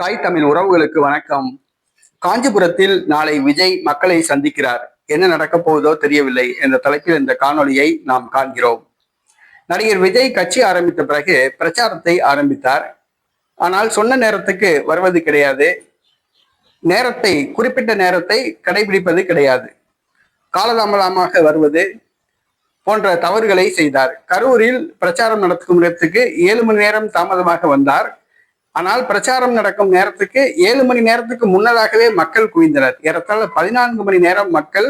தாய் தமிழ் உறவுகளுக்கு வணக்கம். காஞ்சிபுரத்தில் நாளை விஜய் மக்களை சந்திக்கிறார். என்ன நடக்கப் போவதோ தெரியவில்லை என்ற தலைப்பில் இந்த காணொலியை நாம் காண்கிறோம். நடிகர் விஜய் கட்சி ஆரம்பித்த பிறகு பிரச்சாரத்தை ஆரம்பித்தார். ஆனால் சொன்ன நேரத்துக்கு வருவது கிடையாது. நேரத்தை குறிப்பிட்ட நேரத்தை கடைபிடிப்பது கிடையாது. காலதாமதமாக வருவது போன்ற தவறுகளை செய்தார். கரூரில் பிரச்சாரம் நடக்கும் இடத்துக்கு ஏழு மணி நேரம் தாமதமாக வந்தார். ஆனால் பிரச்சாரம் நடக்கும் நேரத்துக்கு ஏழு மணி நேரத்துக்கு முன்னதாகவே மக்கள் குவிந்தனர். ஏறத்தாழ பதினான்கு மணி நேரம் மக்கள்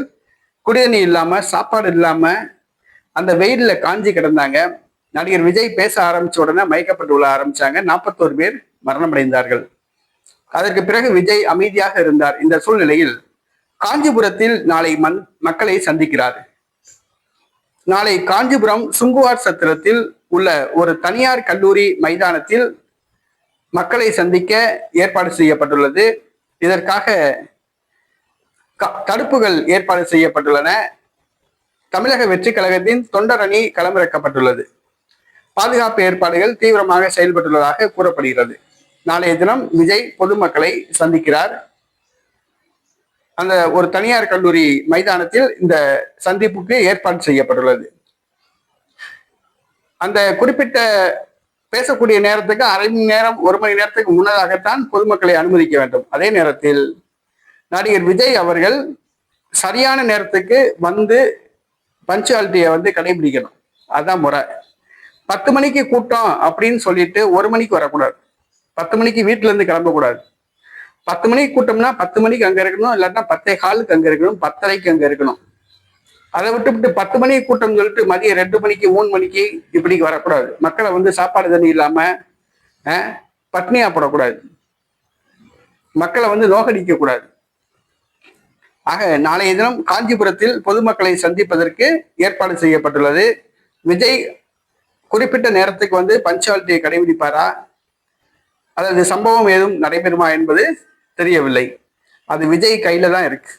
குடிதண்ணி இல்லாம சாப்பாடு இல்லாம அந்த வெயிலில் காஞ்சி கிடந்தாங்க. நடிகர் விஜய் பேச ஆரம்பிச்ச உடனே மயக்கப்பட்டு விழ ஆரம்பிச்சாங்க. நாற்பத்தோரு பேர் மரணமடைந்தார்கள். அதற்கு பிறகு விஜய் அமைதியாக இருந்தார். இந்த சூழ்நிலையில் காஞ்சிபுரத்தில் நாளை மண் மக்களை சந்திக்கிறார். நாளை காஞ்சிபுரம் சுங்குவார் சத்திரத்தில் உள்ள ஒரு தனியார் கல்லூரி மைதானத்தில் மக்களை சந்திக்க ஏற்பாடு செய்யப்பட்டுள்ளது. இதற்காக க- தடுப்புகள் ஏற்பாடு செய்யப்பட்டுள்ளன. தமிழக வெற்றி கழகத்தின் தொண்டர் அணி களமிறக்கப்பட்டுள்ளது. பாதுகாப்பு ஏற்பாடுகள் தீவிரமாக செயல்பட்டுள்ளதாக கூறப்படுகிறது. நாளைய தினம் விஜய் பொதுமக்களை சந்திக்கிறார். அந்த ஒரு தனியார் கல்லூரி மைதானத்தில் இந்த சந்திப்புக்கு ஏற்பாடு செய்யப்பட்டுள்ளது. அந்த குறிப்பிட்ட பேசக்கூடிய நேரத்துக்கு அரை மணி நேரம் ஒரு மணி நேரத்துக்கு முன்னதாகத்தான் பொதுமக்களை அனுமதிக்க வேண்டும். அதே நேரத்தில் நடிகர் விஜய் அவர்கள் சரியான நேரத்துக்கு வந்து பஞ்சுவாலிட்டியை வந்து கடைபிடிக்கணும். அதுதான் முறை. பத்து மணிக்கு கூட்டம் அப்படின்னு சொல்லிட்டு ஒரு மணிக்கு வரக்கூடாது. பத்து மணிக்கு வீட்டுல இருந்து கிளம்பக்கூடாது. பத்து மணிக்கு கூட்டம்னா பத்து மணிக்கு அங்க இருக்கணும் இல்லாட்டா பத்தே காலுக்கு அங்க இருக்கணும் பத்தரைக்கு அங்க இருக்கணும். அதை விட்டுவிட்டு பத்து மணிக்கு கூட்டம் சொல்லிட்டு மதியம் ரெண்டு மணிக்கு மூணு மணிக்கு இப்படிக்கு வரக்கூடாது. மக்களை வந்து சாப்பாடு தண்ணி இல்லாம பட்னியாக போடக்கூடாது. மக்களை வந்து நோகடிக்க கூடாது ஆக நாளைய தினம் காஞ்சிபுரத்தில் பொதுமக்களை சந்திப்பதற்கு ஏற்பாடு செய்யப்பட்டுள்ளது. விஜய் குறிப்பிட்ட நேரத்துக்கு வந்து பஞ்சாலிட்டியை கடைபிடிப்பாரா? அல்லது சம்பவம் ஏதும் நடைபெறுமா என்பது தெரியவில்லை. அது விஜய் கையில தான் இருக்கு.